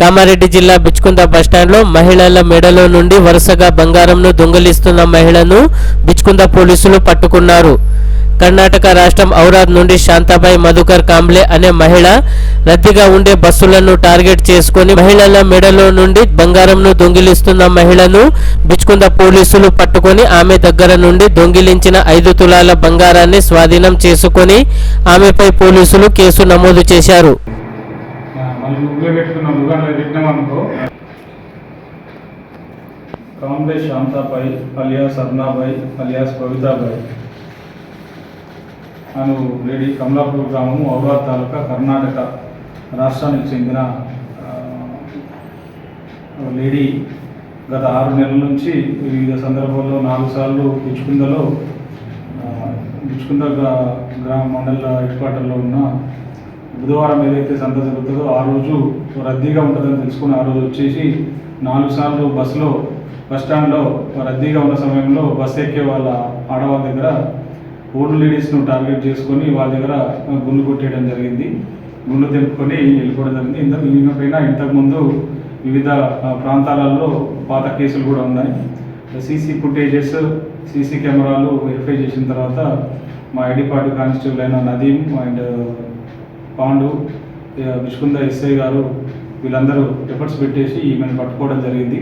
కామారెడ్డి జిల్లా బిచ్కుంద బస్టాండ్లో మహిళల మెడలో నుండి వరుసగా బంగారంను దొంగిలిస్తున్న మహిళను బిచ్కుంద పోలీసులు పట్టుకున్నారు. కర్ణాటక రాష్ట్రం ఔరాద్ నుండి శాంతాబాయి మధుకర్ కాంబ్లే అనే మహిళ రద్దీగా ఉండే బస్సులను టార్గెట్ చేసుకొని మహిళల మెడలో నుండి బంగారంను దొంగిలిస్తున్న మహిళను బిచ్కుంద పోలీసులు పట్టుకొని ఆమె దగ్గర నుండి దొంగిలించిన ఐదు తులాల బంగారాన్ని స్వాధీనం చేసుకొని ఆమెపై పోలీసులు కేసు నమోదు చేశారు. ఆ, మళ్ళీ ముగ్గులో పెట్టుకున్నాం ముగ్గులో పెట్టినాం అనుకో. కాంబే శాంతాబాయ్ అలియాస్ అరుణాబాయ్ అలియాస్ కవితాబాయ్ అను లేడీ కమలాపూర్ గ్రామం ఔరాద్ తాలూకా కర్ణాటక రాష్ట్రానికి చెందిన లేడీ గత ఆరు నెలల నుంచి వివిధ సందర్భాల్లో నాలుగు సార్లు పిచ్చుకుందలో పిచ్చుకుంద గ్రామ మండల హెడ్ క్వార్టర్లో ఉన్న బుధవారం ఏదైతే సంత జరుగుతుందో ఆ రోజు రద్దీగా ఉంటుందని తెలుసుకుని ఆ రోజు వచ్చేసి నాలుగు సార్లు బస్సులో బస్ స్టాండ్లో రద్దీగా ఉన్న సమయంలో బస్ ఎక్కే వాళ్ళ ఆడవాళ్ళ దగ్గర ఓల్డ్ లేడీస్ను టార్గెట్ చేసుకొని వాళ్ళ దగ్గర గుండు కొట్టేయడం జరిగింది. గుండు తెంపుకొని వెళ్ళిపోవడం జరిగింది. ఇంత ఈయనపైన ఇంతకుముందు వివిధ ప్రాంతాలలో పాత కేసులు కూడా ఉన్నాయి. సీసీ ఫుటేజెస్ సీసీ కెమెరాలు వెరిఫై చేసిన తర్వాత మా ఐడి పార్టీ కానిస్టేబుల్ అయిన నదీం అండ్ పాండు విష్కుంద ఎస్ఐ గారు వీళ్ళందరూ ఎఫర్ట్స్ పెట్టేసి ఈమెను పట్టుకోవడం జరిగింది.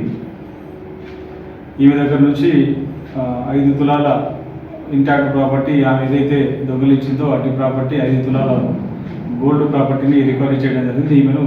ఈమె దగ్గర నుంచి ఐదు తులాల ఇంటాక్ట్ ప్రాపర్టీ ఆమె ఏదైతే దొంగిలించిందో అటు ప్రాపర్టీ ఐదు తులాల గోల్డ్ ప్రాపర్టీని రికవరీ చేయడం జరిగింది. ఈమెను